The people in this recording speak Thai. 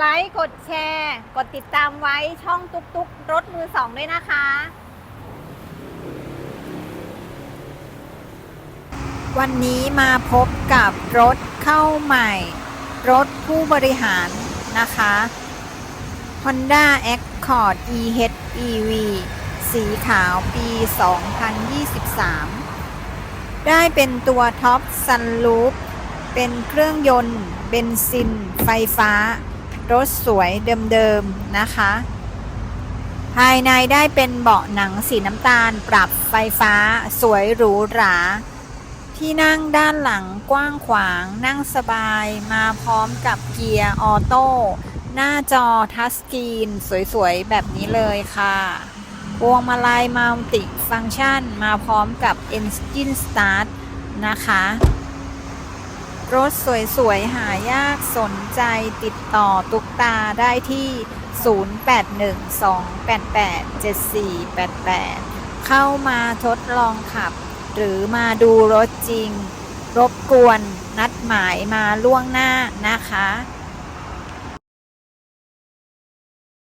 ไลค์กดแชร์ กดติดตามไว้ช่องตุ๊กตุ๊กรถมือสองด้วยนะคะ วันนี้มาพบกับรถเข้าใหม่ รถผู้บริหารนะคะ Honda Accord EHEV สีขาวปี 2023 ได้เป็นตัวท็อปซันลูปเป็นเครื่องยนต์ เบนซิน ไฟฟ้า รถสวยเดิมๆนะคะ ภายในได้เป็นเบาะหนังสีน้ำตาล ปรับไฟฟ้า สวยหรูหรา ที่นั่งด้านหลังกว้างขวาง นั่งสบายมาพร้อมกับเกียร์ออโต้หน้าจอทัชสกรีน สวยๆ แบบนี้เลยค่ะพวงมาลัยมัลติฟังก์ชัน มาพร้อมกับ Engine Start นะคะ รถสวยๆ หายากสนใจติดต่อตุกตาได้ที่ 0812887488 เข้ามาทดลองขับ หรือมาดูรถจริง รบกวนนัดหมายมาล่วงหน้านะคะ